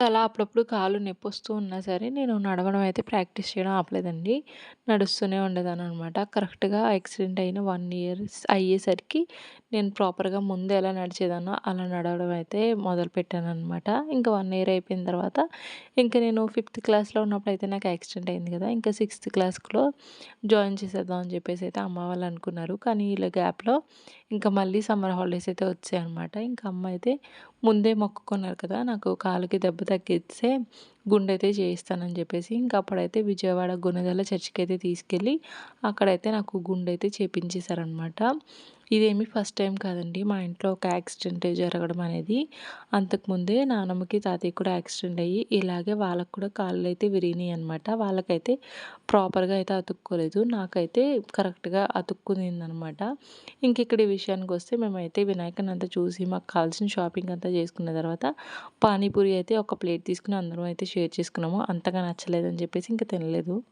అలా అప్పుడప్పుడు కాళ్ళు నొప్పొస్తూ ఉన్నా సరే నేను నడవడం అయితే ప్రాక్టీస్ చేయడం ఆపలేదండి. నడుస్తూనే ఉండేదాన్ని అనమాట కరెక్ట్‌గా యాక్సిడెంట్ అయిన వన్ ఇయర్స్ అయ్యేసరికి నేను ప్రాపర్‌గా ముందు ఎలా నడిచేదానో అలా నడవడం అయితే మొదలుపెట్టాననమాట. ఇంకా వన్ ఇయర్ అయిపోయిన తర్వాత ఇంక నేను ఫిఫ్త్ క్లాస్‌లో ఉన్నప్పుడు అయితే నాకు యాక్సిడెంట్ అయింది కదా! ఇంకా సిక్స్త్ క్లాస్‌లో జాయిన్ చేసేద్దాం అని చెప్పేసి అయితే అమ్మ వాళ్ళు అనుకున్నారు. కానీ ఇలా గ్యాప్‌లో ఇంకా మళ్ళీ సమ్మర్ హాలిడేస్ అయితే వచ్చాయి అనమాట ఇంకా అమ్మ అయితే ముందే మొక్కుకున్నారు కదా! నాకు కాలుకి దెబ్బ d'aquest ser గుండైతే చేయిస్తానని చెప్పేసి ఇంక అప్పుడైతే విజయవాడ గుణదల చర్చికి అయితే తీసుకెళ్ళి అక్కడైతే నాకు గుండయితే చేపించేశారనమాట. ఇదేమి ఫస్ట్ టైం కాదండి మా ఇంట్లో ఒక యాక్సిడెంట్ జరగడం అనేది. అంతకుముందే నానమ్మకి, తాతయ్య కూడా యాక్సిడెంట్ అయ్యి ఇలాగే వాళ్ళకి కూడా కాళ్ళు అయితే విరిగినాయి అనమాట వాళ్ళకైతే ప్రాపర్‌గా అయితే అతుక్కోలేదు. నాకైతే కరెక్ట్‌గా అతుక్కునిందనమాట. ఇంక ఇక్కడ ఈ విషయానికొస్తే మేమైతే వినాయకుని అంతా చూసి మాకు కావాల్సిన షాపింగ్ అంతా చేసుకున్న తర్వాత పానీపూరి అయితే ఒక ప్లేట్ తీసుకుని అందరం అయితే షేర్ చేసుకున్నాము. అంతగా నచ్చలేదని చెప్పేసి ఇంక తినలేదు.